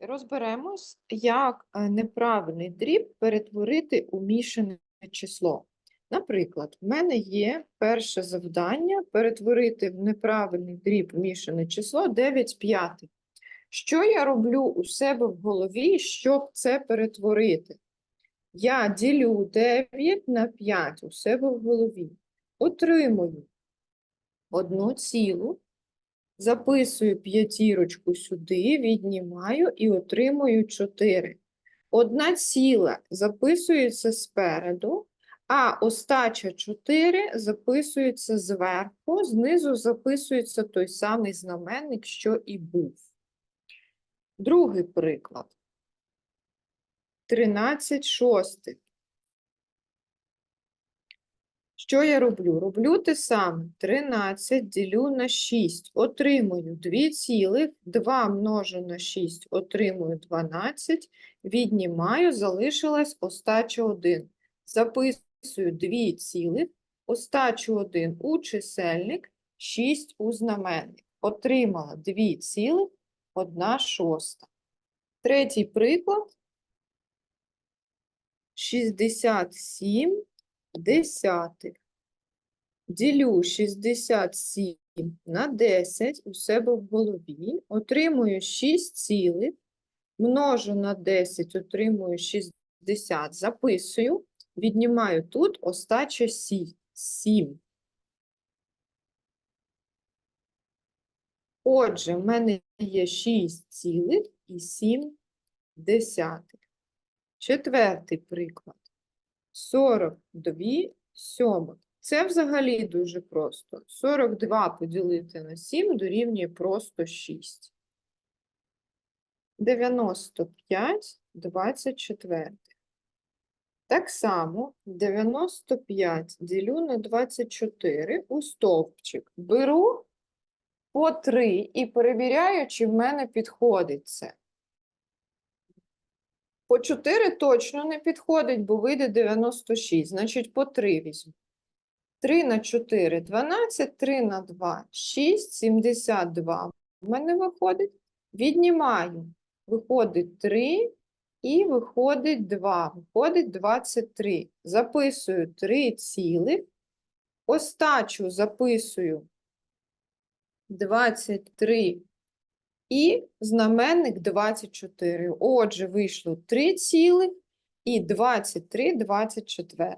Розберемось, як е, неправильний дріб перетворити у мішане число. Наприклад, в мене є перше завдання перетворити в неправильний дріб мішане число 9 п'ятих. Що я роблю у себе в голові, щоб це перетворити? Я ділю 9 на 5 у себе в голові. Отримую одну цілу, записую п'ятірочку сюди, віднімаю і отримую 4. Одна ціла записується спереду, а остача 4 записується зверху, знизу записується той самий знаменник, що і був. Другий приклад. 13 шостих. Що я роблю? Роблю те саме. 13 ділю на 6. Отримую 2 цілих, 2 множу на 6, отримую 12. Віднімаю, залишилась остача 1. Записую 2 цілих, остачу 1 у чисельник, 6 у знаменник. Отримала 2 цілих, 1 шоста. Третій приклад. 67 десятих. Ділю 67 на 10 у себе в голові, отримую 6 цілих, множу на 10, отримую 60, записую, віднімаю тут остача 7. Отже, в мене є 6 цілих і 7 десятих. Четвертий приклад. 42 сьомих. Це взагалі дуже просто. 42 поділити на 7 дорівнює просто 6. 95 24. Так само 95 ділю на 24 у стовпчик. Беру по 3 і перевіряю, чи в мене підходить це. По 4 точно не підходить, бо вийде 96. Значить, по 3 візьму. 3 на 4 – 12, 3 на 2 – 6, 72 в мене виходить. Віднімаю. Виходить 3 і виходить 2. Виходить 23. Записую 3 цілих. Остачу записую 23 і знаменник 24. Отже, вийшло 3 цілих і 23 24.